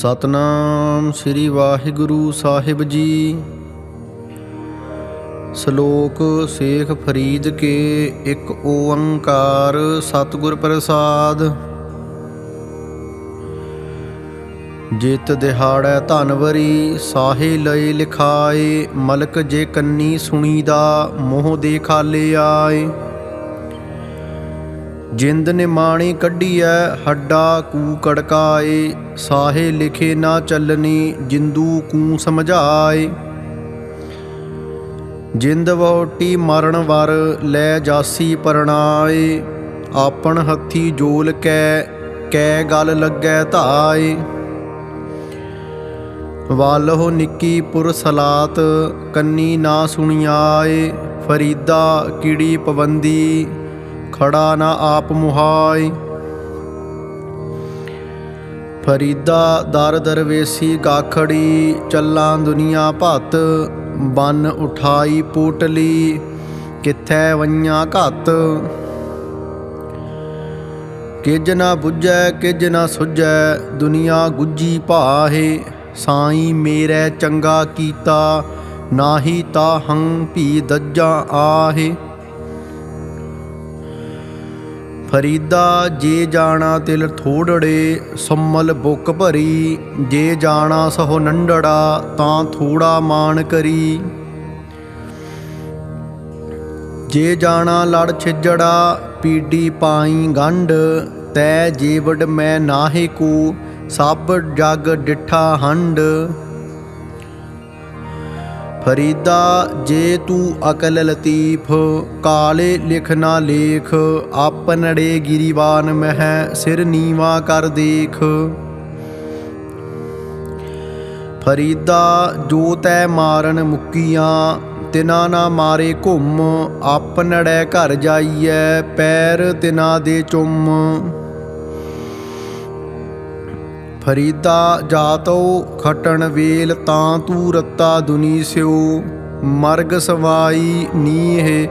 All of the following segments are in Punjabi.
ਸਤਨਾਮ ਸ੍ਰੀ ਵਾਹਿਗੁਰੂ ਸਾਹਿਬ ਜੀ। ਸ਼ਲੋਕ ਸੇਖ ਫਰੀਦ ਕੇ ਇੱਕ ਓੰਕਾਰ ਸਤਿਗੁਰ ਪ੍ਰਸਾਦ। ਜਿਤ ਦਿਹਾੜੈ ਧਨਵਰੀ ਸਾਹੇ ਲਏ ਲਿਖਾਏ, ਮਲਕ ਜੇ ਕੰਨੀ ਸੁਣੀ ਦਾ, ਮੋਹ ਦੇ ਖਾਲੇ ਆਏ ਜਿੰਦ ਨੇ ਮਾਣੀ ਕੱਢੀਐ, ਹੱਡਾ ਕੂ ਕੜਕਾਏ, ਸਾਹੇ ਲਿਖੇ ਨਾ ਚੱਲਨੀ, ਜਿੰਦੂ ਕੂ ਸਮਝਾਏ। ਜਿੰਦ ਵੋਟੀ ਮਰਨ ਵਰ ਲੈ ਜਾਸੀ ਪਰਣਾਏ, ਆਪਣ ਹੱਥੀ ਜੋਲ ਕੈ ਕੈ ਗਲ ਲੱਗੈ ਧਾਏ। ਵਾਲਹੁ ਨਿੱਕੀ ਪੁਰ ਸਲਾਤ, ਕੰਨੀ ਨਾ ਸੁਣਿਆਏ, ਫਰੀਦਾ ਕੀੜੀ ਪਵੰਦੀ। ਖੜਾ ਨਾ ਆਪ ਮੁਹਾਈ ਫਰੀਦਾ ਦਰ ਦਰਵੇਸੀ ਗਾਖੜੀ, ਚੱਲਾਂ ਦੁਨੀਆ ਭਤ, ਬਨ ਉਠਾਈ ਪੋਟਲੀ, ਕਿੱਥੈ ਵਈਆਂ ਘਤ। ਕਿਜ ਨਾ ਬੁੱਝੈ, ਕਿਜ ਨਾ ਸੁਝੈ, ਦੁਨੀਆ ਗੁੱਜੀ ਭਾਹੇ, ਸਾਈ ਮੇਰੇ ਚੰਗਾ ਕੀਤਾ, ਨਾਹੀ ਤਾਹੰ ਭੀ ਦੱਜਾਂ ਆਹੇ। ਫਰੀਦਾ, ਜੇ ਜਾਣਾ ਤਿਲ ਥੋੜੜੇ, ਸੰਮਲ ਬੁੱਕ ਭਰੀ। ਜੇ ਜਾਣਾ ਸਹੁ ਨੰਡੜਾ, ਤਾਂ ਥੋੜਾ ਮਾਣ ਕਰੀ। ਜੇ ਜਾਣਾ ਲੜ ਛਿਜੜਾ ਪੀੜੀ ਪਾਈ ਗੰਢ। ਤੈ ਜੀਵੜ ਮੈਂ ਨਾਹੀ ਕੂ, ਸਭ ਜਗ ਡਿਠਾ ਹੰਡ ਫਰੀਦਾ, ਜੇ ਤੂੰ ਅਕਲ ਲਤੀਫ, ਕਾਲੇ ਲਿਖ ਨਾ ਲੇਖ ਆਪਨੜੇ ਗਿਰੀਵਾਨ ਮਹਿ, ਸਿਰ ਨੀਵਾ ਕਰ ਦੇਖ। ਫਰੀਦਾ, ਜੋ ਤੈ ਮਾਰਨ ਮੁਕੀਆਂ, ਤਿਨਾ ਨਾ ਮਾਰੇ ਘੁੰਮ ਆਪਨੜੇ ਘਰ ਜਾਈਐ, ਪੈਰ ਤਿਨਾ ਦੇ ਚੁੰਮ। ਫਰੀਦਾ ਜਾਤੋ ਖਟਣ ਵੇਲ ਤਾਂ ਤੂੰ ਰੱਤਾ ਦੁਨੀ ਸਿਓ ਮਰਗ ਸਵਾਈ ਨੀਹ,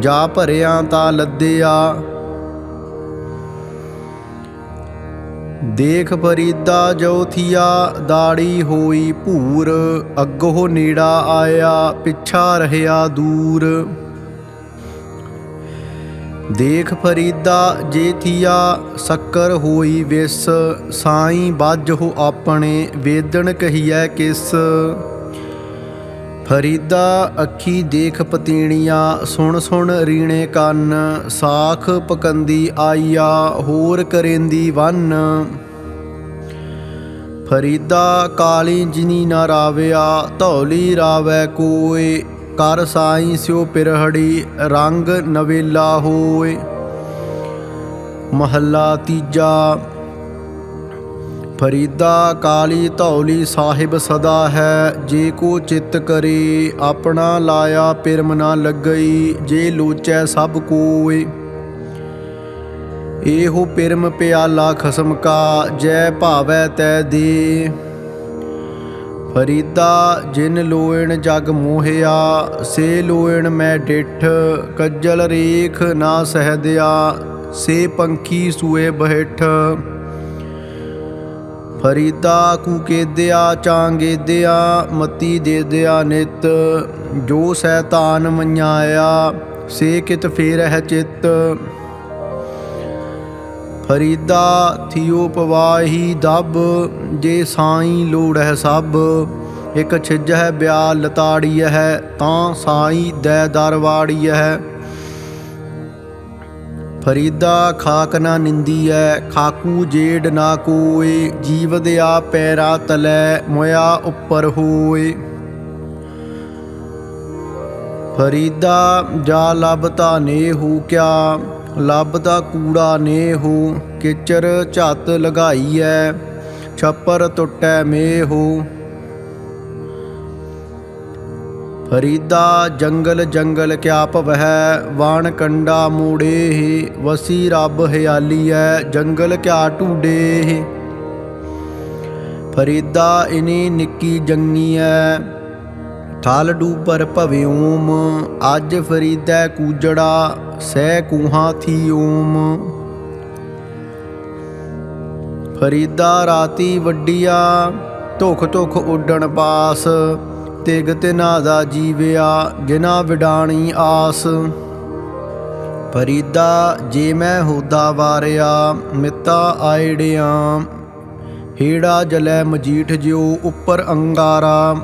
ਜਾ ਭਰਿਆ ਤਾਂ ਲੱਦਿਆ। ਦੇਖ ਫਰੀਦਾ ਜੋ ਥੀਆ ਦਾੜੀ ਹੋਈ ਭੂਰ। ਅੱਗੋ ਨੇੜਾ ਆਇਆ, ਪਿੱਛਾ ਰਹਿਆ ਦੂਰ। ਦੇਖ ਫਰੀਦਾ ਜੇ ਥੀਆ, ਸ਼ੱਕਰ ਹੋਈ ਵਿਸ, ਸਾਈ ਬਾਝੋ ਆਪਣੇ ਵੇਦਣ ਕਹੀਐ ਕਿਸ। ਫਰੀਦਾ ਅੱਖੀ ਦੇਖ ਪਤੀਣੀਆਂ, ਸੁਣ ਸੁਣ ਰੀਣੇ ਕੰਨ, ਸਾਖ ਪਕੰਦੀ ਆਈਆ, ਹੋਰ ਕਰੇਂਦੀ ਵੰਨ। ਫਰੀਦਾ ਕਾਲੀ ਜਿਨੀ ਨਾ ਰਾਵਿਆ, ਧੌਲੀ ਰਾਵੈ ਕੋਏ ਕਰ ਸਾਈ ਸਿਓ ਪਿਰਹੜੀ, ਰੰਗ ਨਵੇਲਾ ਹੋਏ। ਮਹੱਲਾ ਤੀਜਾ, ਫਰੀਦਾ ਕਾਲੀ ਧੌਲੀ ਸਾਹਿਬ ਸਦਾ ਹੈ। ਜੇ ਕੋ ਚਿੱਤ ਕਰੇ, ਆਪਣਾ ਲਾਇਆ ਪਿਰਮ ਨਾ ਲੱਗਈ, ਜੇ ਲੋਚੈ ਸਭ ਕੋਏ। ਇਹੋ ਪਿਰਮ ਪਿਆਲਾ ਖਸਮ ਕਾ, ਜੈ ਭਾਵੈ ਤੈ ਦੇ। ਫਰੀਦਾ, ਜਿਨ ਲੋਇਣ ਜਗ ਮੋਹਿਆ, ਸੇ ਲੋਇਣ ਮੈਂ ਡਿਠ, ਕੱਜਲ ਰੇਖ ਨਾ ਸਹਦਿਆ, ਸੇ ਪੰਖੀ ਸੂਏ ਬਹਿਠ। ਫਰੀਦਾ, ਕੂ ਕੇਦਿਆ ਚਾਂਗੇ ਦਿਆ ਮਤੀ ਦੇ ਦਿਆ ਨਿਤ, ਜੋ ਸੈਤਾਨ ਮੰਨਿਆਇਆ, ਸੇ ਕਿਤ ਫੇਰ ਹੈ ਚਿਤ। ਫਰੀਦਾ ਥਿਓ ਪਵਾਹੀ ਦਬ, ਜੇ ਸਾਈ ਲੋੜ ਹੈ ਸਭ। ਇਕ ਛਿਜ ਹੈ ਬਿਆ ਲਤਾੜੀ ਹੈ ਤਾਂ ਸਾਈ ਦੈ ਦਰਵਾੜੀ ਹੈ ਫਰੀਦਾ ਖਾਕ ਨਾ ਨਿੰਦੀ ਐ ਖਾਕੂ ਜੇੜ ਨਾ ਕੋਏ। ਜੀਵ ਦਿਆ ਪੈਰਾ ਤਲੈ, ਮੋਇਆ ਉੱਪਰ ਹੋਏ। ਫਰੀਦਾ ਜਾ ਲਬਤਾ ਨੇ ਹੂ ਕਿਆ ਲੱਭਦਾ ਕੂੜਾ ਨੇ ਹੋ ਕਿਚਰ ਝੱਤ ਲਗਾਈ ਐ ਛੱਪਰ ਟੁੱਟੈ ਮੇਹੂ। ਫਰੀਦਾ ਜੰਗਲ ਜੰਗਲ ਕਿਆ ਭਵਹਿ, ਵਾਣ ਕੰਡਾ ਮੂੜੇ ਵਸੀ ਰੱਬ ਹਿਆਲੀ ਐ ਜੰਗਲ ਕਿਆ ਢੂਡੇ ਫਰੀਦਾ ਇਨੀ ਨਿੱਕੀ ਜੰਗੀ ਐ ਥਲ ਭਵੇ ਓਮ, ਅੱਜ ਫਰੀਦੈ ਕੂਜੜਾ, ਸਹਿ ਕੂਹਾ ਥੀ ਓਮ। ਫਰੀਦਾ ਰਾਤੀ ਵੱਡੀਆ, ਧੁਖ ਧੁਖ ਉੱਡਣ ਪਾਸ, ਤਿਗ ਤਿਨਾ ਦਾ ਜੀਵਿਆ ਜਿਨਾ ਵਿਡਾਣੀ ਆਸ। ਫਰੀਦਾ, ਜੇ ਮੈਂ ਹੋਦਾ ਵਾਰਿਆ, ਮਿੱਤਾ ਆਇੜਿਆਂ। ਹੇੜਾ ਜਲੈ ਮਜੀਠ ਜਿਉ ਉੱਪਰ ਅੰਗਾਰਾ।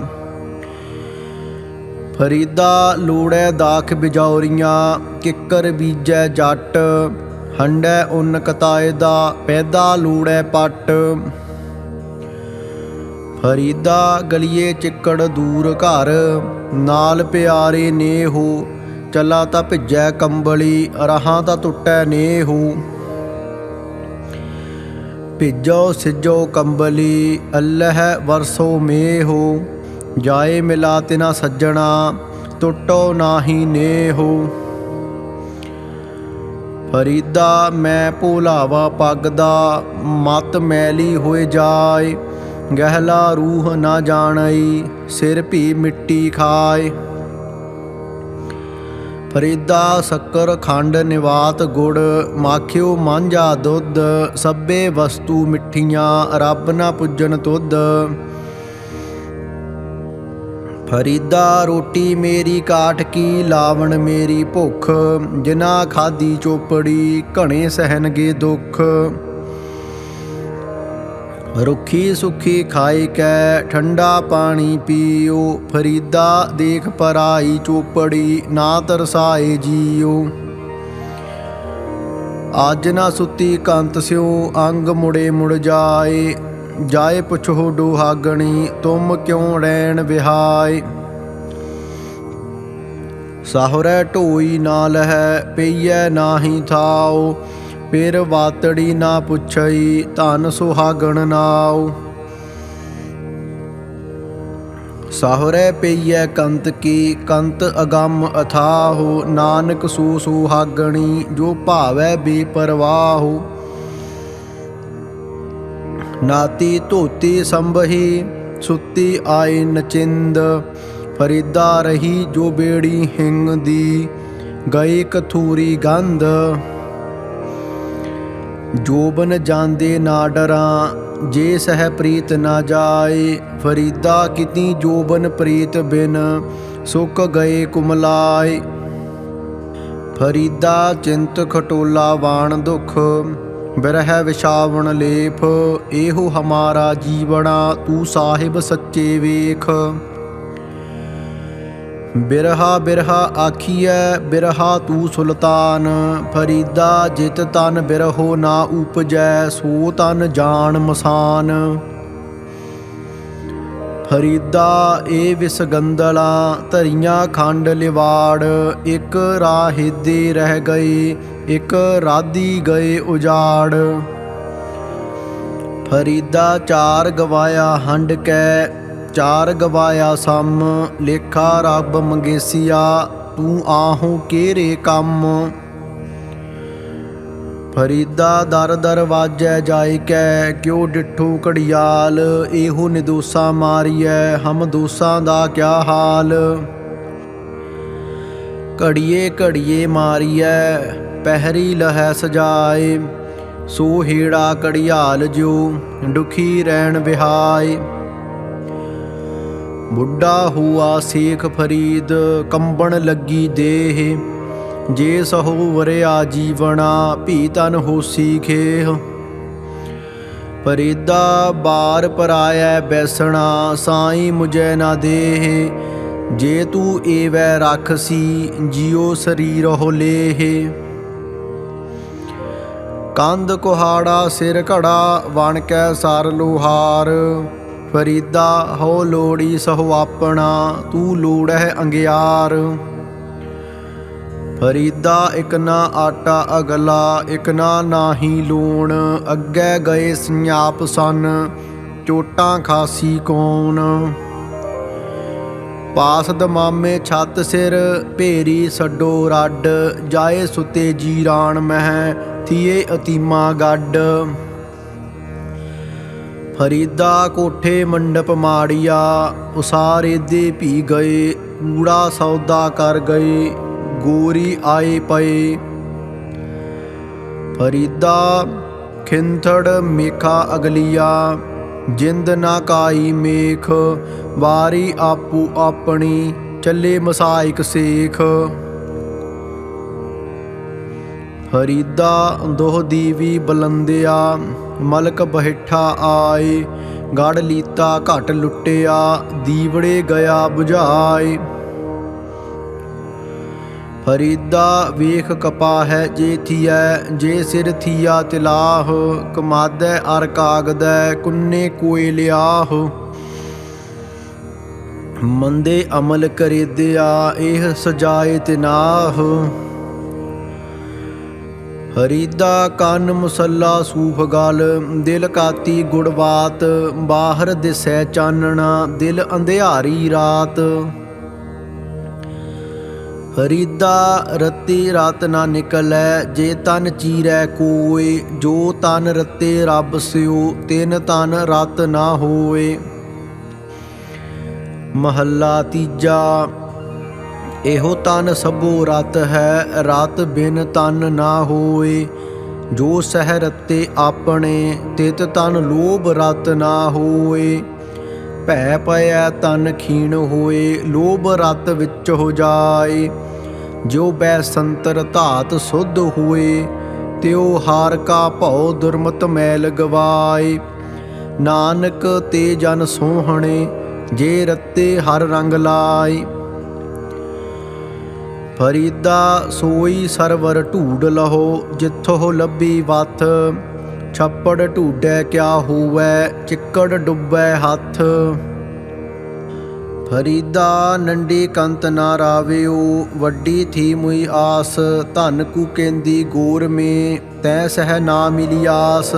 ਫਰੀਦਾ ਲੋੜੈ ਦਾਖ ਬਿਜੌਰੀਆਂ ਕਿੱਕਰ ਬੀਜੈ ਜੱਟ, ਹੰਡੈ ਉਨ ਕਤਾਏ ਦਾ, ਪੈਦਾ ਲੋੜੈ ਪੱਟ। ਫਰੀਦਾ ਗਲੀਏ ਚਿੱਕੜ ਦੂਰ ਘਰ, ਨਾਲ ਪਿਆਰੇ ਨੇਹੋ, ਚੱਲਾ ਤਾਂ ਭਿੱਜੈ ਕੰਬਲੀ, ਰਹਾਂ ਤਾਂ ਟੁੱਟੈ ਹੋ ਭਿੱਜੋ ਸਿਜੋ ਕੰਬਲੀ, ਅੱਲਹ ਵਰਸੋ ਮੇਹੋ। ਜਾਏ ਮਿਲਾ ਤਿਨਾ ਸੱਜਣਾ, ਟੁੱਟੋ ਨਾਹੀ ਨੇਹੋ। ਫਰੀਦਾ ਮੈਂ ਭੋਲਾਵਾ ਪੱਗ ਦਾ ਮਤ ਮੈਲੀ ਹੋਏ ਜਾਏ। ਗਹਿਲਾ ਰੂਹ ਨਾ ਜਾਣਈ, ਸਿਰ ਭੀ ਮਿੱਟੀ ਖਾਏ। ਫਰੀਦਾ ਸ਼ੱਕਰ ਖੰਡ ਨਿਵਾਤ ਗੁੜ, ਮਾਖਿਓ ਮਾਂਝਾ ਦੁੱਧ, ਸਭੇ ਵਸਤੂ ਮਿੱਠੀਆਂ, ਰੱਬ ਨਾ ਪੁੱਜਣ ਤੁਧ। ਫਰੀਦਾ ਰੋਟੀ ਮੇਰੀ ਕਾਠ ਕੀ, ਲਾਵਣ ਮੇਰੀ ਭੁੱਖ। ਜਿਨਾ ਖਾਦੀ ਚੋਪੜੀ, ਘਣੇ ਸਹਿਨਗੇ ਦੁੱਖ। ਰੁੱਖੀ ਸੁਖੀ ਖਾਈ ਕੈ, ਠੰਡਾ ਪਾਣੀ ਪੀਓ। ਫਰੀਦਾ ਦੇਖ ਪਰਾਈ ਚੋਪੜੀ, ਨਾ ਤਰਸਾਏ ਜੀਓ। ਅੱਜ ਨਾ ਸੁੱਤੀ ਕੰਤ ਸਿਓ ਅੰਗ ਮੁੜੇ ਮੁੜ ਜਾਏ। ਜਾਏ ਪੁੱਛੋ ਡੋਹਾਗਣੀ, ਤੁਮ ਕਿਉਂ ਰਹਿਣ ਵਿਹਾਏ? ਸਾਹੁਰੈ ਢੋਈ ਨਾ ਲਹੈ, ਪਈਐ ਨਾਹੀ ਥਾਓ ਫਿਰ ਵਾਤੜੀ ਨਾ ਪੁੱਛਈ, ਧਨ ਸੁਹਾਗਣ ਨਾਉ। ਸਾਹੁਰੈ ਪਈਐ ਕੰਤ ਕੀ, ਕੰਤ ਅਗੰਮ ਅਥਾਹੋ, ਨਾਨਕ ਸੂ ਸੁਹਾਗਣੀ, ਜੋ ਭਾਵੈ ਬੇਪਰਵਾਹੋ। ਨਾਤੀ ਧੋਤੀ ਸੰਭਹੀ, ਸੁੱਤੀ ਆਈ ਨਚਿੰਦ। ਫਰੀਦਾ ਰਹੀ ਜੋ ਬੇੜੀ ਹਿੰਗ ਦੀ ਗਈ ਕਥੂਰੀ ਗੰਧ। ਜੋਬਨ ਜਾਂਦੇ ਨਾ ਡਰਾਂ, ਜੇ ਸਹਿ ਪ੍ਰੀਤ ਨਾ ਜਾਏ। ਫਰੀਦਾ ਕਿਤੀ ਜੋਬਨ ਪ੍ਰੀਤ ਬਿਨ, ਸੁੱਕ ਗਏ ਕੁਮਲਾਏ। ਫਰੀਦਾ ਚਿੰਤ ਖਟੋਲਾ ਵਾਣ ਦੁਖ ਬਿਰਹਿ ਵਿਸ਼ਾਵਣ ਲੇਫ ਇਹੋ ਹਮਾਰਾ ਜੀਵਣਾ, ਤੂੰ ਸਾਹਿਬ ਸੱਚੇ ਵੇਖ। ਬਿਰਹਾ ਬਿਰਹਾ ਆਖੀਐ, ਬਿਰਹਾ ਤੂੰ ਸੁਲਤਾਨ। ਫਰੀਦਾ ਜਿਤ ਤਨ ਬਿਰਹੋ ਨਾ ਉਪਜੈ, ਸੋ ਤਨ ਜਾਣ ਮਸਾਨ। ਫਰੀਦਾ ਏ ਵਿਸਗੰਦਲਾ ਧਰੀਆਂ ਖੰਡ ਲਿਵਾੜ, ਇੱਕ ਰਾਹਿਦੇ ਰਹਿ ਗਏ ਇੱਕ ਰਾਦੀ ਗਏ ਉਜਾੜ। ਫਰੀਦਾ ਚਾਰ ਗਵਾਇਆ ਹੰਡ ਕੈ, ਚਾਰ ਗਵਾਇਆ ਸਮ, ਲੇਖਾ ਰੱਬ ਮੰਗੇਸੀਆ, ਤੂੰ ਆਹੋ ਕਿਹੜੇ ਕੰਮ? ਫਰੀਦਾ ਦਰ ਦਰ ਵਾਜੈ ਜਾਇ ਕੈ, ਕਿਉ ਡਿਠੂ ਘੜਿਆਲ? ਇਹੋ ਨਿਦੋਸਾ ਮਾਰੀਐ, ਹਮ ਦੋਸਾਂ ਦਾ ਕਿਆ ਹਾਲ? ਘੜੀਏ ਘੜੀਏ ਮਾਰੀਐ, ਪਹਿਰੀ ਲਹੈ ਸਜਾਏ ਸੋ ਹੇੜਾ ਘੜਿਆਲ ਜਿਉ, ਦੁਖੀ ਰਹਿਣ ਵਿਹਾਏ। ਬੁੱਢਾ ਹੁਆ ਸੇਖ ਫਰੀਦ, ਕੰਬਣ ਲੱਗੀ ਦੇਹ। ਜੇ ਸਹੋ ਵਰਿਆ ਜੀਵਣਾ, ਭੀ ਤਨ ਹੋਸੀ ਖੇਹ। ਫਰੀਦਾ ਬਾਰ ਪਰਾਇਐ ਬੈਸਣਾ, ਸਾਈ ਮੁਝੈ ਨਾ ਦੇਹ। ਜੇ ਤੂੰ ਏਵੈ ਰਖਸੀ, ਜਿਉ ਸਰੀਰ ਹੋ ਲੇਹ। ਕੰਧ ਕੁਹਾੜਾ, ਸਿਰ ਘੜਾ, ਵਣ ਕੈ ਸਰ ਲੋਹਾਰ। ਫਰੀਦਾ ਹੋ ਲੋੜੀ ਸਹੁ ਆਪਣਾ, ਤੂੰ ਲੋੜਹਿ ਅੰਗਿਆਰ। ਫਰੀਦਾ ਇਕ ਨਾ ਆਟਾ ਅਗਲਾ, ਇਕ ਨਾ ਨਾਹੀ ਲੂਣ। ਅੱਗੇ ਗਏ ਸੰਆਪ ਸਨ, ਚੋਟਾਂ ਖਾਸੀ ਕੌਣ। ਪਾਸ ਦਮਾਮੇ ਛੱਤ ਸਿਰ, ਭੇਰੀ ਛੱਡੋ ਰੱਡ। ਜਾਏ ਸੁਤੇ ਜੀਰਾਨ ਮਹਿ, ਥੀਏ ਅਤੀਮਾ ਗੱਡ। ਫਰੀਦਾ ਕੋਠੇ ਮੰਡਪ ਮਾੜੀਆ ਉਸਾਰੇ ਦੇ ਪੀ ਗਏ, ਕੂੜਾ ਸੌਦਾ ਕਰ ਗਏ। ਗੋਰੀ ਆਏ ਪਏ। ਫਰੀਦਾ ਖਿੰਥੜ ਮੇਖਾ ਅਗਲੀਆ, ਜਿੰਦ ਨਾ ਕਾਈ ਮੇਖ, ਵਾਰੀ ਆਪੂ ਆਪਣੀ, ਚੱਲੇ ਮਸਾਇਕ ਸੇਖ। ਹਰੀਦਾ ਦੋਹ ਦੀਵੀ ਬਲੰਦਿਆ, ਮਲਕ ਬਹਿਠਾ ਆਏ, ਗੜ ਲੀਤਾ ਘਟ ਲੁੱਟਿਆ, ਦੀਵੜੇ ਗਿਆ 부ਝਾਏ ਫਰੀਦਾ ਵੇਖ ਕਪਾ ਹੈ ਜੇ ਥੀਐ, ਜੇ ਸਿਰ ਥੀਆ ਤਿਲਾਹ, ਕਮਾਦੈ ਅਰ ਕਾਗਦੈ, ਕੁੰਨੇ ਕੋਇ ਲਿਆਹ। ਮੰਦੇ ਅਮਲ ਕਰੀਦਿਆ ਇਹ ਸਜਾਏ ਤਿਨਾਹ। ਹਰੀਦਾ ਕੰਨ ਮੁਸੱਲਾ ਸੂਫ ਗਲ, ਦਿਲ ਕਾਤੀ ਗੁੜਵਾਤ, ਬਾਹਰ ਦਿਸੈ ਚਾਨਣਾ, ਦਿਲ ਅੰਧਿਆਰੀ ਰਾਤ। ਹਰੀਦਾ, ਰਤੀ ਰਾਤ ਨਾ ਨਿਕਲੈ, ਜੇ ਤਨ ਚੀਰੈ ਕੋਏ, ਜੋ ਤਨ ਰਤੇ ਰੱਬ ਸਿਓ, ਤਿਨ ਤਨ ਰਤ ਨਾ ਹੋਏ। ਮਹੱਲਾ ਤੀਜਾ, ਇਹੋ ਤਨ ਸਭੋ ਰਤ ਹੈ, ਰਤ ਬਿਨ ਤਨ ਨਾ ਹੋਏ। ਜੋ ਸਹਿ ਰਤੇ ਆਪਣੇ, ਤਿਤ ਤਨ ਲੋਭ ਰਤ ਨਾ ਹੋਏ। ਭੈ ਪਿਆ ਤਨ ਖੀਣ ਹੋਏ, ਲੋਭ ਰਤ ਵਿੱਚ ਹੋ ਜਾਏ। ਜੋ ਬੈ ਸੰਤਰ ਧਾਤ ਸੁਧ ਹੋਏ, ਤਿਉ ਹਾਰ ਕਾ ਭਉ ਦੁਰਮਤ ਮੈਲ ਗਵਾਏ। ਨਾਨਕ ਤੇ ਜਨ ਸੋਹਣੇ, ਜੇ ਰੱਤੇ ਹਰ ਰੰਗ ਲਾਏ। ਫਰੀਦਾ ਸੋਈ ਸਰਵਰ ਢੂਡ ਲਹੋ, ਜਿੱਥੋਂ ਲੱਭੀ ਵਥ। ਛੱਪੜ ਢੂਡੈ ਕਿਆ ਹੋਵੈ, ਚਿੱਕੜ ਡੁੱਬੈ ਹੱਥ। ਫਰੀਦਾ ਨੰਡੀ ਕੰਤ ਨਾ ਰਾਵਿਓ, ਵੱਡੀ ਥੀ ਮੁਈ ਆਸ, ਧਨ ਕੂ ਕੇਂਦੀ ਗੋਰ ਮੇ, ਤੈ ਸਹਿ ਨਾ ਮਿਲਿਆਸ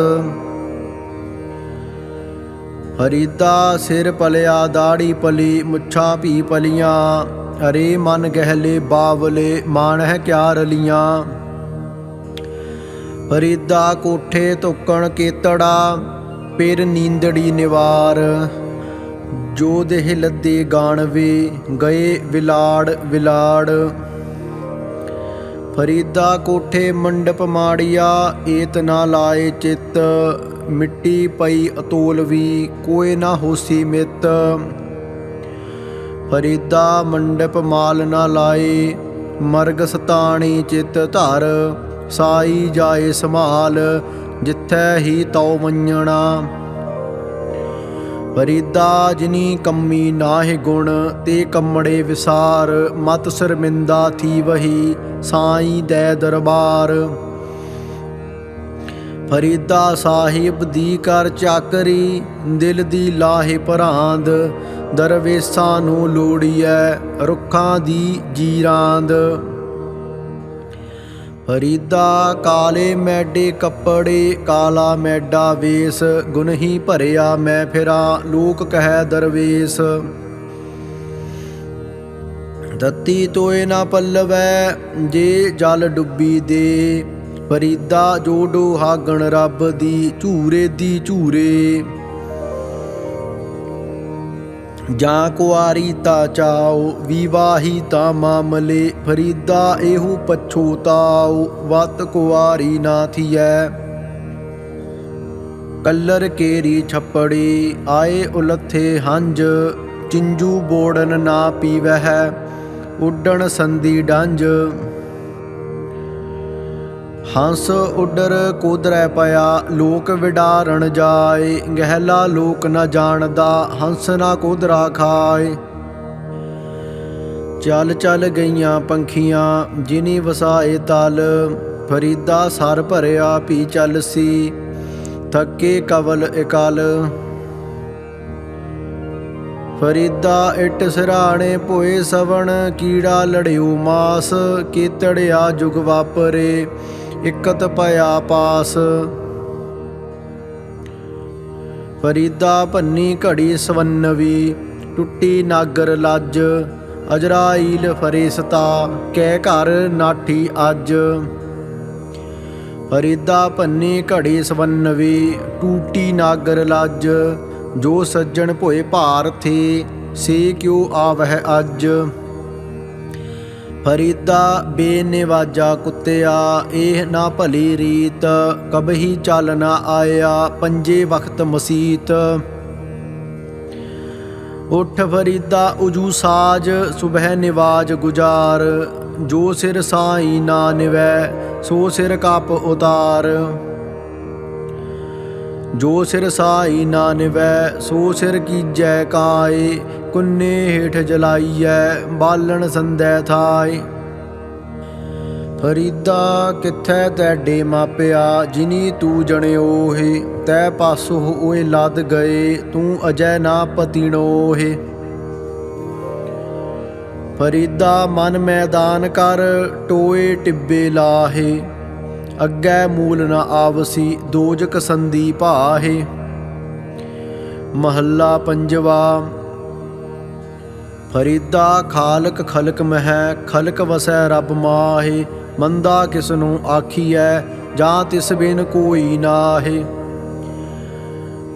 ਹਰੀਦਾ ਸਿਰ ਪਲਿਆ, ਦਾੜੀ ਪਲੀ, ਮੁੱਛਾਂ ਭੀ ਪਲੀਆਂ, ਅਰੇ ਮਨ ਗਹਿਲੇ ਬਾਵਲੇ ਮਾਨ ਹੈ ਕਿਆ ਰਲੀਆਂ ਫਰੀਦਾ ਕੋਠੇ ਧੁੱਕਣ ਕੇਤੜਾ, ਪੇਰ ਨੀਂਦੜੀ ਨਿਵਾਰ। ਜੋ ਦੇਹ ਲੱਦੇ ਗਾਣਵੇ ਗਏ ਵਿਲਾੜ ਵਿਲਾੜ। ਫਰੀਦਾ ਕੋਠੇ ਮੰਡਪ ਮਾੜੀਆ, ਏਤ ਨਾ ਲਾਏ ਚਿੱਤ। ਮਿੱਟੀ ਪਈ ਅਤੋਲਵੀ ਕੋਏ ਨਾ ਹੋਸੀ ਮਿੱਤ। ਫਰੀਦਾ ਮੰਡਪ ਮਾਲ ਨਾ ਲਾਏ, ਮਰਗ ਸਤਾਣੀ ਚਿੱਤ ਧਰ। ਸਾਈ ਜਾਏ ਸੰਭਾਲ, ਜਿੱਥੈ ਹੀ ਤਉ ਮੰਨਣਾ ਫਰੀਦਾ ਜਿਨੀ ਕੰਮੀ ਨਾਹਿ ਗੁਣ, ਤੇ ਕੰਮੜੇ ਵਿਸਾਰ, ਮਤ ਸ਼ਰਮਿੰਦਾ ਥੀ ਵਹੀ, ਸਾਈ ਦੇ ਦਰਬਾਰ। ਫਰੀਦਾ ਸਾਹਿਬ ਦੀ ਕਰ ਚਾਕਰੀ, ਦਿਲ ਦੀ ਲਾਹੇ ਭਰਾਂਦ ਦਰਵੇਸਾਂ ਨੂੰ ਲੋੜੀਐ, ਰੁੱਖਾਂ ਦੀ ਜੀਰਾਂਦ। ਫਰੀਦਾ ਕਾਲੇ ਮੈਡੇ ਕੱਪੜੇ, ਕਾਲਾ ਮੈਡਾ ਵੇਸ ਗੁਨਹੀ ਭਰਿਆ ਮੈਂ ਫਿਰਾਂ, ਲੋਕ ਕਹੈ ਦਰਵੇਸ। ਦਤੀ ਤੋਏ ਨਾ ਪੱਲਵੈ, ਜੇ ਜਲ ਡੁੱਬੀ ਦੇ। ਫਰੀਦਾ ਜੋਡੋ ਹਾਗਣ ਰੱਬ ਦੀ, ਝੂਰੇ ਦੀ ਝੂਰੇ। ਜਾਂ ਕੁਆਰੀ ਤਾ ਚਾਓ, ਵਿਵਾਹੀ ਤਾ ਮਾਮਲੇ, ਫਰੀਦਾ ਇਹੂ ਪਛੋਤਾਓ ਵਤ ਕੁਆਰੀ ਨਾ ਥੀਐ। ਕੱਲਰ ਕੇਰੀ ਛੱਪੜੀ, ਆਏ ਉਲਥੇ ਹੰਜ ਚਿੰਜੂ ਬੋੜਨ ਨਾ ਪੀਵਹਿ, ਉੱਡਣ ਸੰਦੀ ਡਾਂਜ ਹੰਸ ਉੱਡਰ ਕੋਦਰੈ ਪਿਆ, ਲੋਕ ਵਿਡਾਰਣ ਜਾਏ, ਗਹਿਲਾ ਲੋਕ ਨਾ ਜਾਣਦਾ, ਹੰਸ ਨਾ ਕੋਦਰਾ ਖਾਏ। ਚੱਲ ਚੱਲ ਗਈਆਂ ਪੰਖੀਆਂ, ਜਿਨੀ ਵਸਾਏ ਤਲ, ਫਰੀਦਾ ਸਰ ਭਰਿਆ ਪੀ ਚੱਲ ਸੀ, ਥੱਕੇ ਕਵਲ ਇਕਲ। ਫਰੀਦਾ ਇਟ ਸਿਰਾਣੇ ਭੋਏ ਸਵਣ, ਕੀੜਾ ਲੜਿਓ ਮਾਸ, ਕੀਤੜਿਆ ਜੁਗ ਵਾਪਰੇ। ਇਕਤ ਪਿਆ ਪਾਸ। ਫਰੀਦਾ ਭੰਨੀ ਘੜੀ ਸਵੰਨਵੀ, ਟੁੱਟੀ ਨਾਗਰ ਲੱਜ, ਅਜਰਾਈਲ ਫਰਿਸਤਾ, ਕਹਿ ਘਰ ਨਾਠੀ ਅੱਜ। ਫਰੀਦਾ ਭੰਨੀ ਘੜੀ ਸਵੰਨਵੀ, ਟੂਟੀ ਨਾਗਰ ਲੱਜ, ਜੋ ਸੱਜਣ ਭੋਏ ਭਾਰ ਥੇ, ਸੇ ਕਿਉ ਆਵਹਿ ਅੱਜ? ਫਰੀਦਾ ਬੇਨਿਵਾਜਾ ਕੁੱਤਿਆ ਇਹ ਨਾ ਭਲੀ ਰੀਤ, ਕਬਹੀ ਚੱਲ ਨਾ ਆਇਆ, ਪੰਜੇ ਵਕਤ ਮਸੀਤ। ਉਠ ਫਰੀਦਾ ਉਜੂ ਸਾਜ, ਸੁਬਹ ਨਿਵਾਜ ਗੁਜਾਰ, ਜੋ ਸਿਰ ਸਾਈ ਨਾ ਨਿਵੈ, ਸੋ ਸਿਰ ਕਪ ਉਤਾਰ। ਜੋ ਸਿਰ ਸਾਈ ਨਾ ਨਿਵੈ, ਸੋ ਸਿਰ ਕੀਜੈ ਕਾਏ ਕੁੰਨੇ ਹੇਠ ਜਲਾਈਐ, ਬਾਲਣ ਸੰਦੈ ਥਾਏ ਫਰੀਦਾ ਕਿੱਥੈ ਤੈਡੇ ਮਾਪਿਆ ਜਿਨੀ ਤੂੰ ਜਣਿਓ ਹੈ, ਤੈ ਪਾਸੋ ਓਏ ਲਦ ਗਏ, ਤੂੰ ਅਜੈ ਨਾ ਪਤੀਣੋਹੇ ਫਰੀਦਾ ਮਨ ਮੈਦਾਨ ਕਰ, ਟੋਏ ਟਿੱਬੇ ਲਾਹੇ। ਅੱਗੇ ਮੂਲ ਨ ਆਵਸੀ, ਦੋਜਕ ਸੰਦੀ ਭਾਹੇ। ਮਹੱਲਾ ਪੰਜਵਾ ਫਰੀਦਾ ਖਾਲਕ ਖਲਕ ਮਹਿ, ਖਲਕ ਵਸੈ ਰੱਬ ਮਾਹੇ, ਮੰਦਾ ਕਿਸ ਨੂੰ ਆਖੀਐ, ਜਾਂ ਤਿਸ ਬਿਨ ਕੋਈ ਨਾਹੇ।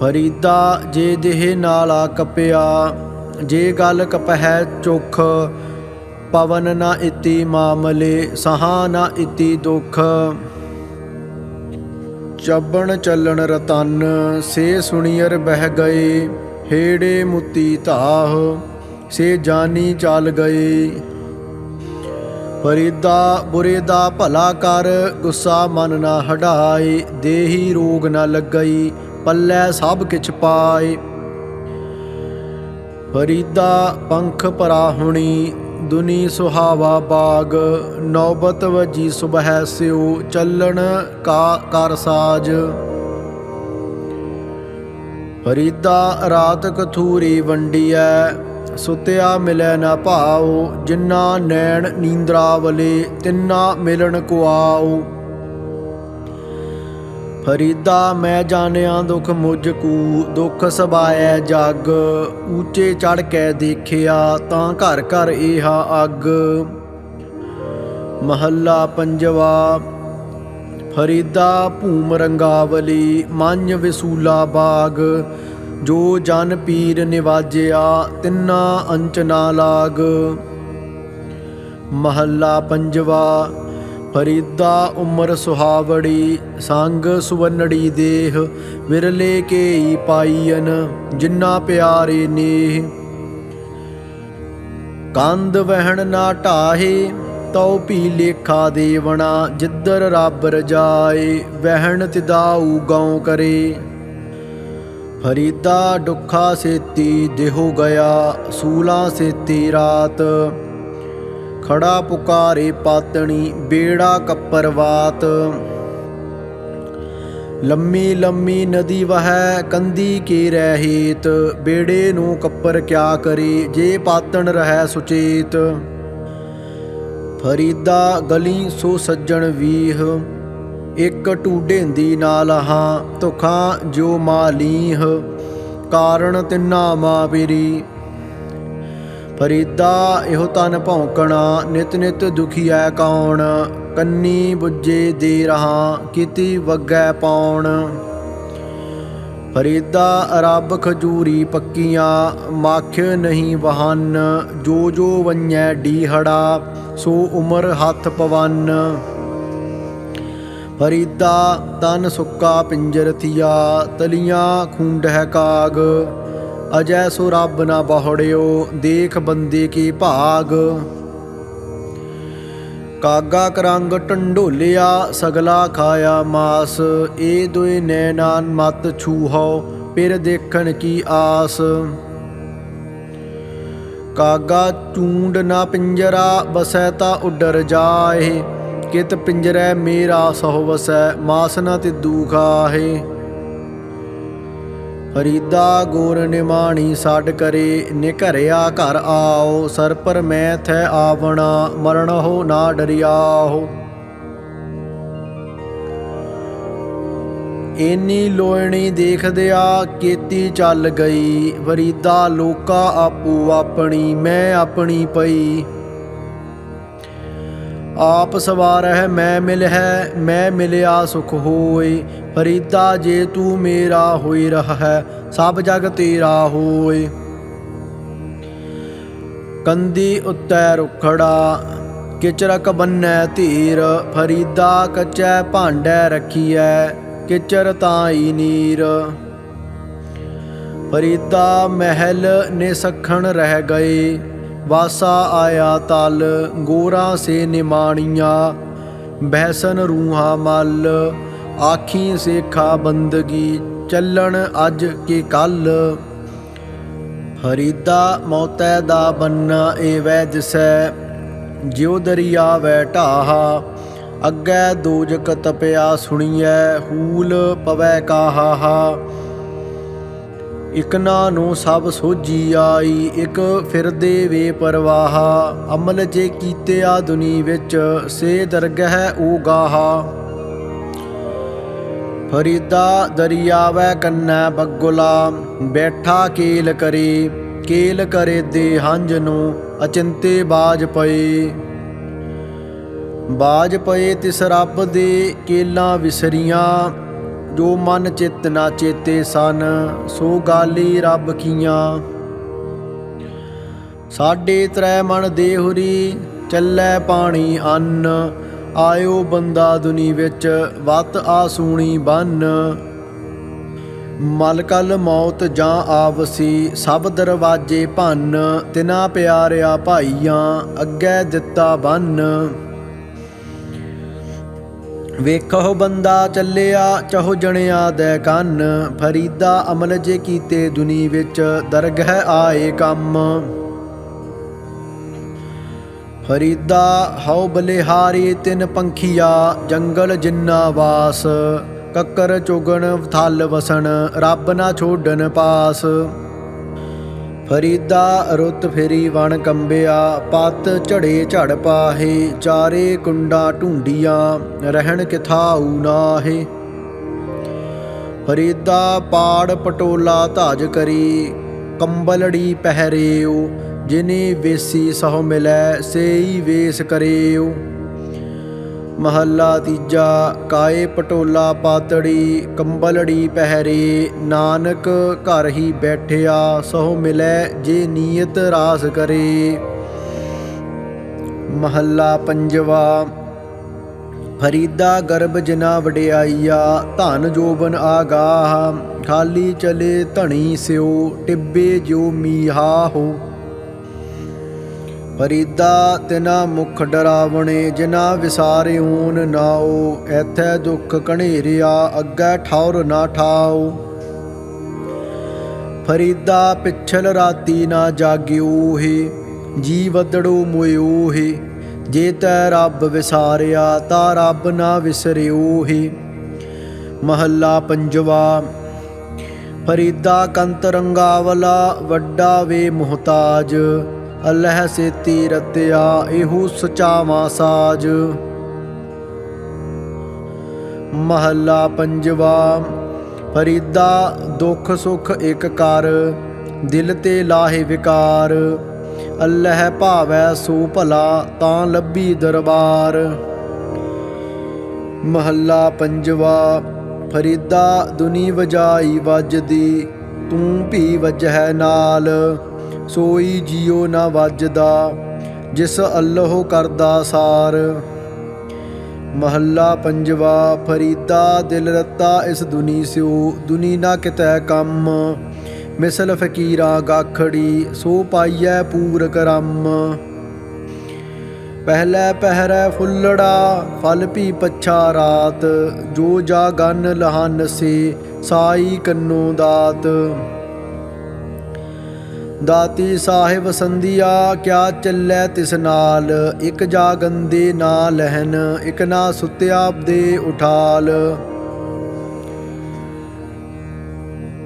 ਫਰੀਦਾ ਜੇ ਦੇਹ ਨਾਲਾ ਕਪਿਆ, ਜੇ ਗੱਲ ਕਪਹਿ ਚੁਖ, ਪਵਨ ਨਾ ਇਤੀ ਮਾਮਲੇ, ਸਹਾ ਨਾ ਇਤੀ ਦੁਖ। ਚੱਬਣ ਚੱਲਣ ਰਤਨ, ਸੇ ਸੁਣੀਅਰ ਬਹਿ ਗਏ, ਹੇੜੇ ਮੁਤੀ ਧਾਹ। ਸੇ ਜਾਨੀ ਚੱਲ ਗਏ। ਫਰੀਦਾ ਬੁਰੇ ਦਾ ਭਲਾ ਕਰ, ਗੁੱਸਾ ਮਨ ਨਾ ਹਟਾਏ ਦੇਹੀ ਰੋਗ ਨਾ ਲੱਗਈ, ਪੱਲੇ ਸਭ ਕਿਛ ਪਾਏ। ਫਰੀਦਾ ਪੰਖ ਪਰਾਹੁਣੀ ਦੁਨੀ ਸੁਹਾਵਾ ਬਾਗ, ਨੌਬਤ ਵਜੀ ਸੁਬਹਿ ਸਿਉ, ਚੱਲਣ ਕਾ ਕਰ ਸਾਜ। ਫਰੀਦਾ ਰਾਤ ਕਥੂਰੀ ਵੰਡੀਐ ਸੁਤਿਆ ਮਿਲੈ ਨਾ ਭਾਉ ਜਿਨ੍ਹਾਂ ਨੈਣ ਨੀਂਦਰਾ ਵਲੇ ਤਿੰਨਾ ਮਿਲਣ ਕੋ ਆਉ ਫਰੀਦਾ ਮੈਂ ਜਾਣਿਆ ਦੁਖ ਮੁਝ ਕੂ, ਦੁਖ ਸਬਾਇ ਜਗ ਉੱਚੇ ਚੜ ਕੇ ਦੇਖਿਆ, ਤਾਂ ਘਰ ਘਰ ਇਹਾ ਅੱਗ। ਮਹੱਲਾ ਪੰਜਵਾ, ਫਰੀਦਾ ਭੂਮ ਰੰਗਾਵਲੀ ਮੰਝ ਵਿਸੂਲਾ ਬਾਗ। ਜੋ ਜਨ ਪੀਰ ਨਿਵਾਜਿਆ, ਤਿੰਨਾ ਅੰਚ ਨਾ ਲਾਗ। ਮਹੱਲਾ ਪੰਜਵਾ, ਫਰੀਦਾ ਉਮਰ ਸੁਹਾਵੜੀ, ਸੰਗ ਸੁਵੰਨੜੀ ਦੇਹ, ਵਿਰਲੇ ਕੇਈ ਪਾਈਨ ਜਿੰਨਾ ਪਿਆਰੇ ਨੇ ਕੰਦ ਵਹਿਣ ਨਾ ਢਾਹੇ, ਤਉ ਪੀ ਲੇਖਾ ਦੇਵਣਾ ਜਿੱਦਰ ਰੱਬ ਰਜਾਏ, ਵਹਿਣ ਤਿਦਾਊ ਗਉ ਕਰੇ। ਫਰੀਦਾ ਦੁੱਖਾ ਸੇਤੀ, ਦੇਹੋ ਗਿਆ ਸੂਲਾ ਸੇਤੀ ਰਾਤ। ਖੜਾ ਪੁਕਾਰੇ ਪਾਤਣੀ, ਬੇੜਾ ਕੱਪਰਵਾਤ ਲੰਮੀ ਲੰਮੀ ਨਦੀ ਵਹੈ, ਕੰਦੀ ਕੇ ਰਹਿਤ ਬੇੜੇ ਨੂੰ ਕੱਪਰ ਕਿਆ ਕਰੇ, ਜੇ ਪਾਤਣ ਰਹਿ ਸੁਚੇਤ। ਫਰੀਦਾ ਗਲੀ ਸੋ ਸੱਜਣ ਵੀਹ। ਇੱਕ ਟੂਡੇਂਦੀ ਨਾਲ ਹਾਂ ਤੁਖਾਂ ਜੋ ਮਾਲੀਹ ਕਾਰਨ ਤਿੰਨਾ ਮਾ ਪੀਰੀ। ਫਰੀਦਾ ਇਹੋ ਤਨ ਭੌਂਕਣਾ, ਨਿਤ ਨਿਤ ਦੁਖੀਐ ਕੌਣ? ਕੰਨੀ ਬੁੱਝੇ ਦੇ ਰਹਾ, ਕੀਤੀ ਵਗੈ ਪਾਉਣ ਫਰੀਦਾ ਰੱਬ ਖਜੂਰੀ ਪੱਕੀਆਂ, ਮਾਖ ਨਹੀਂ ਵਹਨ, ਜੋ ਜੋ ਵੰਨੈ ਡੀਹੜਾ ਸੋ ਉਮਰ ਹੱਥ ਪਵਨ। ਫਰੀਦਾ ਤਨ ਸੁੱਕਾ ਪਿੰਜਰ ਥੀਆ, ਤਲੀਆਂ ਖੁੰਡ ਹੈ ਕਾਗ। ਅਜੈ ਸੋ ਰੱਬ ਨਾ ਬਹੜਿਓ, ਦੇਖ ਬੰਦੇ ਕੀ ਭਾਗ। ਕਾਗਾ ਕਰੰਗ ਟੰਡੋਲਿਆ, ਸਗਲਾ ਖਾਇਆ ਮਾਸ। ਇਹ ਦੋਏ ਨੈਨਾਨ ਮਤ ਛੂਹੋ, ਪਿਰ ਦੇਖਣ ਕੀ ਆਸ। ਕਾਗਾ ਚੂੰਡ ਨਾ ਪਿੰਜਰਾ, ਬਸੈ ਤਾ ਉੱਡਰ ਜਾਏ। ਕਿਤ ਪਿੰਜਰੈ ਮੇਰਾ ਸਹੁ ਵਸੈ ਤੇ ਨਾ ਤਿਦੂ ਫਰੀਦਾ ਗੋਰ ਨਿਮਾਣੀ ਸਾਡ ਕਰੇ, ਨਿਘਰਿਆ ਘਰ ਆਓ, ਸਰ ਪਰ ਮੈਂ ਥੈ ਆਵਣਾ, ਮਰਨ ਹੋ ਨਾ ਡਰਿਆਹੋ ਏਨੀ ਲੋਇਣੀ ਦੇਖਦਿਆ ਕੀਤੀ ਚੱਲ ਗਈ, ਵਰੀਦਾ ਲੋਕਾ ਆਪੂ ਆਪਣੀ, ਮੈਂ ਆਪਣੀ ਪਈ। ਆਪ ਸਵਾਰ ਹੈ ਮੈਂ ਮਿਲ ਹੈ ਮੈਂ ਮਿਲਿਆ ਸੁਖ ਹੋਏ ਫਰੀਦਾ ਜੇ ਤੂੰ ਮੇਰਾ ਹੋਈ ਰਹ ਹੈ ਸਭ ਜਗ ਤੇਰਾ ਹੋਏ ਕੰਦੀ ਉੱਤੈ ਰੁਖੜਾ, ਕਿਚਰਕ ਬੰਨੈ ਧੀਰ। ਫਰੀਦਾ ਕੱਚੈ ਭਾਂਡੈ ਰੱਖੀਐ, ਕਿਚਰ ਤਾਈ ਨੀਰ। ਫਰੀਦਾ ਮਹਿਲ ਨੇ ਸਖਣ ਰਹਿ ਗਏ। ਵਾਸਾ ਆਇਆ ਤਲ, ਗੋਰਾ ਸੇ ਨਿਮਾਣੀਆਂ, ਬਹਿਸਨ ਰੂਹਾ ਮਲ, ਆਖੀ ਸੇਖਾ ਬੰਦਗੀ, ਚੱਲਣ ਅੱਜ ਕੇ ਕੱਲ। ਹਰੀਦਾ ਮੌਤੈ ਦਾ ਬੰਨਾ ਏ ਵੈ ਦਿਸੈ ਜਿਉ ਦਰਿਆ ਵੈ ਢਾਹਾ, ਅੱਗੇ ਦੋਜਕ ਤਪਿਆ ਸੁਣੀਐ, ਹੂਲ ਪਵੈ ਕਾਹਾ ਇਕਨਾ ਨੂੰ ਸਭ ਸੋਜੀ ਆਈ, ਇਕ ਫਿਰਦੇ ਵੇ ਪਰਵਾਹ। ਅਮਲ ਜੇ ਕੀਤੇ ਆ ਦੁਨੀ ਵਿੱਚ, ਸੇ ਦਰਗਹਿ ਓ ਗਾਹਾ। ਫਰੀਦਾ ਦਰਿਆਵੈ ਕੰਨੈ ਬਗੁਲਾ, ਬੈਠਾ ਕੇਲ ਕਰੇ ਕੇਲ ਕਰੇ ਦੇ ਹੰਝ ਨੂੰ ਅਚਿੰਤੇ ਬਾਜ ਪਏ। ਬਾਜ ਪਏ ਤਿਸ ਰੱਬ ਦੇ ਕੇਲਾਂ ਵਿਸਰੀਆਂ ਜੋ ਮਨ ਚਿਤ ਨਾ ਚੇਤੇ ਸਨ, ਸੋ ਗਾਲੀ ਰੱਬ ਕੀਆਂ। ਸਾਡੇ ਤ੍ਰੈ ਮਨ ਦੇਹੁਰੀ, ਚੱਲੈ ਪਾਣੀ ਅੰਨ। ਆਇਓ ਬੰਦਾ ਦੁਨੀ ਵਿੱਚ, ਵਤ ਆਸੂਣੀ ਸੂਣੀ ਬੰਨ ਮਲਕਲ ਮੌਤ ਜਾਂ ਆਵਸੀ ਸਭ ਦਰਵਾਜੇ ਭੰਨ। ਤਿਨਾ ਪਿਆਰਿਆ ਭਾਈਆਂ, ਅੱਗੇ ਦਿੱਤਾ ਬੰਨ। ਵੇਖੋ ਬੰਦਾ ਚੱਲਿਆ, ਚਹੁ ਜਣਿਆ ਦੇ ਕੰਨ। ਫਰੀਦਾ ਅਮਲ ਜੇ ਕੀਤੇ ਦੁਨੀ ਵਿੱਚ, ਦਰਗਹਿ ਆਏ ਕੰਮ। ਫਰੀਦਾ, ਹਉ ਬਲਿਹਾਰੀ ਤਿੰਨ ਪੰਖੀਆ, ਜੰਗਲ ਜਿੰਨਾ ਵਾਸ। ਕੱਕਰ ਚੁਗਣ ਥਲ ਵਸਣ, ਰੱਬ ਨਾ ਛੋਡਨ ਪਾਸ। ਫਰੀਦਾ ਰੁੱਤ ਫੇਰੀ ਵਣ ਕੰਬਿਆ, ਪਤ ਝੜੇ ਝੜ ਪਾਹੇ, ਚਾਰੇ ਕੁੰਡਾ ਢੂੰਡੀਆਂ, ਰਹਿਣ ਕਿਥਾਊ ਨਾਹੇ। ਫਰੀਦਾ ਪਾੜ ਪਟੋਲਾ ਧਾਜ ਕਰੀ, ਕੰਬਲੜੀ ਪਹਿਰੇਓ, ਜਿਨੇ ਵੇਸੀ ਸਹੁ ਮਿਲੈ, ਸੇਈ ਵੇਸ ਕਰੇਓ। ਮਹੱਲਾ ਤੀਜਾ, ਕਾਏ ਪਟੋਲਾ ਪਾਤੜੀ, ਕੰਬਲੜੀ ਪਹਿਰੇ, ਨਾਨਕ ਘਰ ਹੀ ਬੈਠਿਆ, ਸਹੁ ਮਿਲੈ ਜੇ ਨੀਅਤ ਰਾਸ ਕਰੇ। ਮਹੱਲਾ ਪੰਜਵਾ, ਫਰੀਦਾ ਗਰਭ ਜਨਾ ਵਡਿਆਈਆ, ਧਨ ਜੋਬਨ ਆਗਾਹ, ਖਾਲੀ ਚਲੇ ਧਣੀ ਸਿਓ, ਟਿੱਬੇ ਜੋ ਮੀਹਾ ਹੋ। ਫਰੀਦਾ ਤਿਨਾ ਮੁਖ ਡਰਾਵਣੇ, ਜਿਨਾ ਵਿਸਾਰਿਓਨ ਨਾਓ ਐਥੈ ਦੁੱਖ ਕਣੇਰਿਆ ਅੱਗੇ ਠੌਰ ਨਾ ਠਾਓ ਫਰੀਦਾ ਪਿਛਲ ਰਾਤੀ ਨਾ ਜਾਗਿਓ ਹੈ ਜੀ ਵਦੜੋ ਮੋਇਓ ਜੇ ਤੈ ਰੱਬ ਵਿਸਾਰਿਆ, ਤਾ ਰੱਬ ਨਾ ਵਿਸਰਿਓ ਹੈ। ਮਹੱਲਾ ਪੰਜਵਾ ਫਰੀਦਾ ਕੰਤ ਰੰਗਾਵਲਾ, ਵੱਡਾ ਵੇ ਮੁਹਤਾਜ। ਅਲਹ ਸੇਤੀ ਰਤਿਆ ਇਹੋ ਸਚਾਵਾ ਸਾਜ। ਮਹੱਲਾ ਪੰਜਵਾ, ਫਰੀਦਾ ਦੁੱਖ ਸੁਖ ਇਕ ਕਰ, ਦਿਲ ਤੇ ਲਾਹੇ ਵਿਕਾਰ। ਅੱਲਹ ਭਾਵੈ ਸੋ ਭਲਾ, ਤਾਂ ਲੱਭੀ ਦਰਬਾਰ। ਮਹੱਲਾ ਪੰਜਵਾ, ਫਰੀਦਾ ਦੁਨੀ ਵਜਾਈ ਵੱਜਦੀ, ਤੂੰ ਭੀ ਵਜਹਿ ਨਾਲ। ਸੋਈ ਜਿਉ ਨਾ ਵੱਜਦਾ, ਜਿਸ ਅੱਲਹੁ ਕਰਦਾ ਸਾਰ। ਮਹੱਲਾ ਪੰਜਵਾ, ਫਰੀਦਾ ਦਿਲ ਰਤਾ ਇਸ ਦੁਨੀ ਸਿਉ, ਦੁਨੀ ਨਾ ਕਿਤੈ ਕੰਮ। ਮਿਸਲ ਫਕੀਰਾ ਗਾਖੜੀ, ਸੋ ਪਾਈਐ ਪੂਰ ਕਰਮ ਪਹਿਲੇ ਪਹਿਰੈ ਫੁੱਲੜਾ, ਫਲ ਪੀ ਪੱਛਾ ਰਾਤ। ਜੋ ਜਾ ਗਨ ਲਹਨ ਸੇ, ਸਾਈ ਕੰਨੋ ਦਾਤ। ਦਾਤੀ ਸਾਹਿਬ ਸੰਧਿਆ, ਕਿਆ ਚੱਲੈ ਤਿਸ ਨਾਲ? ਇਕ ਜਾਗੰਦੇ ਨਾ ਲਹਿਨ, ਇਕ ਨਾ ਸੁਤਿਆ ਦੇ ਉਠਾਲ।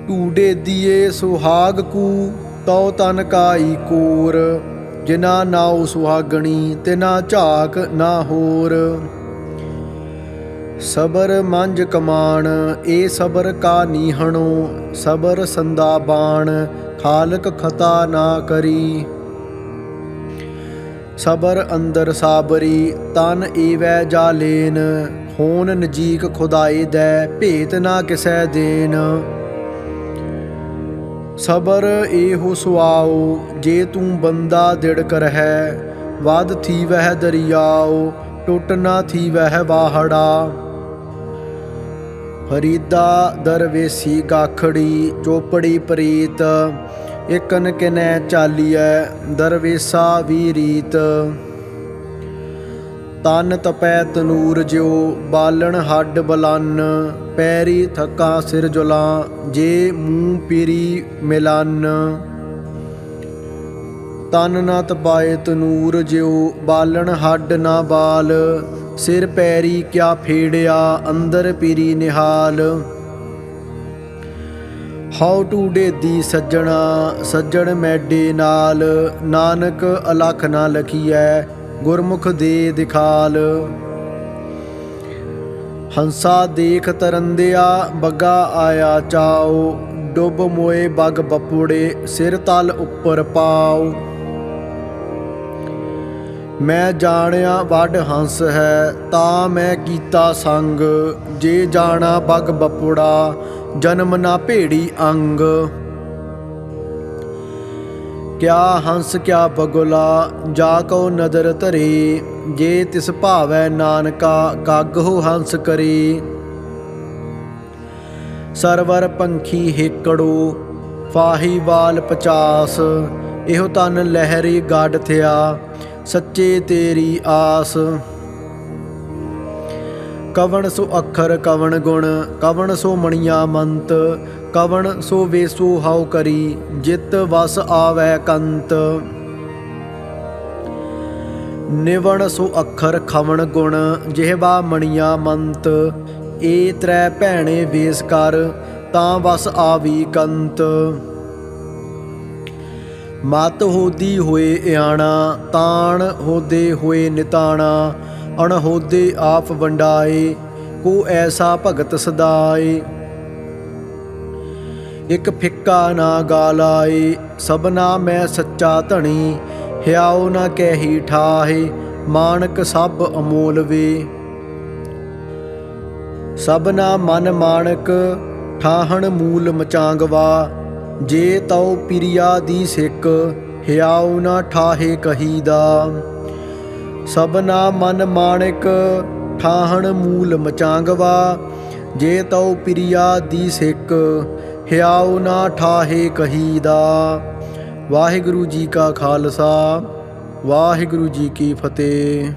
ਟੂਡੇ ਦੀਏ ਸੁਹਾਗ ਕੂ, ਤਉ ਤਨ ਕਾਈ ਕੋਰ। ਜਿਨਾ ਨਾਉ ਸੁਹਾਗਣੀ ਤੇ ਨਾ ਝਾਕ ਨਾ ਹੋਰ। ਸਬਰ ਮੰਜ ਕਮਾਣ, ਏ ਸਬਰ ਕਾ ਨੀਹਣੋ, ਸਬਰ ਸੰਦਾ ਬਾਣ। ਖਾਲਕ ਖਤਾ ਨਾ ਕਰੀ। ਸਬਰ ਅੰਦਰ ਸਾਬਰੀ, ਤਨ ਏਵੈ ਜਾਲੇਨ। ਹੋਣ ਨਜੀਕ ਖੁਦਾਏ ਦੈ ਭੇਤ ਨਾ ਕਿਸੈ ਦੇਨ ਸਬਰ ਇਹੋ ਸੁਆਓ, ਜੇ ਤੂੰ ਬੰਦਾ ਦਿੜ ਕਰਹਿ ਵਦ ਥੀ ਵਹਿ ਦਰਿਆਉ ਟੁੱਟ ਨਾ ਥੀ ਵਹਿ ਵਾਹੜਾ। ਫਰੀਦਾ ਦਰਵੇਸੀ ਗਾਖੜੀ ਚੋਪੜੀ ਪ੍ਰੀਤ, ਇਕਨ ਕਿਨੈ ਚਾਲੀਐ ਦਰਵੇਸਾ ਵੀ ਰੀਤ। ਤਨ ਤਪੈ ਤਨੂਰ ਜਿਉ ਬਾਲਣ ਹੱਡ ਬਲਨ, ਪੈਰੀ ਥੱਕਾ ਸਿਰ ਜੁਲਾਂ ਜੇ ਮੂੰਹ ਪੀਰੀ ਮਿਲਨ। ਤਨ ਨਾ ਤਪਾਏ ਤਨੂਰ ਜਿਉ ਬਾਲਣ ਹੱਡ ਨਾ ਬਾਲ ਸਿਰ ਪੈਰੀ ਕਿਆ ਫੇੜਿਆ, ਅੰਦਰ ਪੀਰੀ ਨਿਹਾਲ। ਹਉ ਟੂਡੇ ਦੀ ਸੱਜਣਾ, ਸੱਜਣ ਮੈਡੇ ਨਾਲ। ਨਾਨਕ ਅਲਖ ਨਾ ਲਖੀਐ, ਗੁਰਮੁਖ ਦੇ ਦਿਖਾਲ। ਹੰਸਾ ਦੇਖ ਤਰੰਦਿਆ, ਬੱਗਾ ਆਇਆ ਚਾਓ ਡੁੱਬ ਮੋਏ ਬਗ ਬਪੂੜੇ, ਸਿਰ ਤਲ ਉੱਪਰ ਪਾਓ ਮੈਂ ਜਾਣਿਆ ਵੱਡ ਹੰਸ ਹੈ, ਤਾਂ ਮੈਂ ਕੀਤਾ ਸੰਗ। ਜੇ ਜਾਣਾ ਬਗ ਬਪੁੜਾ, ਜਨਮ ਨਾ ਭੇੜੀ ਅੰਗ। ਕਿਆ ਹੰਸ, ਕਿਆ ਬਗੁਲਾ, ਜਾ ਕੋ ਨਦਰ ਧਰੇ। ਜੇ ਤਿਸ ਭਾਵੈ ਨਾਨਕਾ ਗੱਗ ਹੋ ਹੰਸ ਕਰੇ। ਸਰਵਰ ਪੰਖੀ ਹੇਕੜੋ, ਫਾਹੀ ਵਾਲ ਪਚਾਸ। ਇਹੋ ਤਨ ਲਹਿਰੀ ਗਾਡ ਥਿਆ। ਸੱਚੇ ਤੇਰੀ ਆਸ। ਕਵਣ ਸੋ ਅੱਖਰ, ਕਵਣ ਗੁਣ, ਕਵਣ ਸੋ ਮਣੀਆਂ ਮੰਤ, ਕਵਣ ਸੋ ਵੇਸੂ ਹਉ ਕਰੀ, ਜਿਤ ਵਸ ਆਵੈ ਕੰਤ। ਨਿਵਣ ਸੋ ਅੱਖਰ, ਖਵਣ ਗੁਣ ਜਿਹਵਾ ਮਣੀਆਂ ਮੰਤ। ਏ ਤ੍ਰੈ ਭੈਣੇ ਵੇਸ ਕਰ, ਤਾਂ ਵਸ ਆਵੀ ਕੰਤ। ਮਤ ਹੋਦੀ ਹੋਏ ਇਆਣਾ, ਤਾਣ ਹੋਦੇ ਹੋਏ ਨਿਤਾਣਾ ਅਣਹੋਦੇ ਆਪ ਵੰਡਾਏ, ਕੋ ਐਸਾ ਭਗਤ ਸਦਾਏ। ਇਕ ਫਿੱਕਾ ਨਾ ਗਾਲਾਏ, ਸਭਨਾ ਮੈਂ ਸੱਚਾ ਧਣੀ ਹਿਆਉ ਨਾ ਕਹਿੀ ਠਾਹੇ, ਮਾਨਕ ਸਭ ਅਮੋਲ ਵੇ ਸਭਨਾ ਮਨ ਮਾਨਕ, ਠਾਹਣ ਮੂਲ ਮਚਾਂਗਵਾ ਜੇ ਤਉ ਪਿਰਿਆ ਦੀ ਸਿੱਕ, ਹਿਆਉ ਨਾ ਠਾਹੇ ਕਹੀਦਾ ਸਭਨਾ ਮਨ ਮਾਣਿਕ, ਠਾਹਣ ਮੂਲ ਮਚਾਂਗਵਾ। ਜੇ ਤਉ ਪਿਰਿਆ ਦੀ ਸਿੱਕ, ਹਿਆਉ ਨਾ ਠਾਹੇ ਕਹੀਦਾ ਵਾਹਿਗੁਰੂ ਜੀ ਕਾ ਖਾਲਸਾ, ਵਾਹਿਗੁਰੂ ਜੀ ਕੀ ਫਤਿਹ।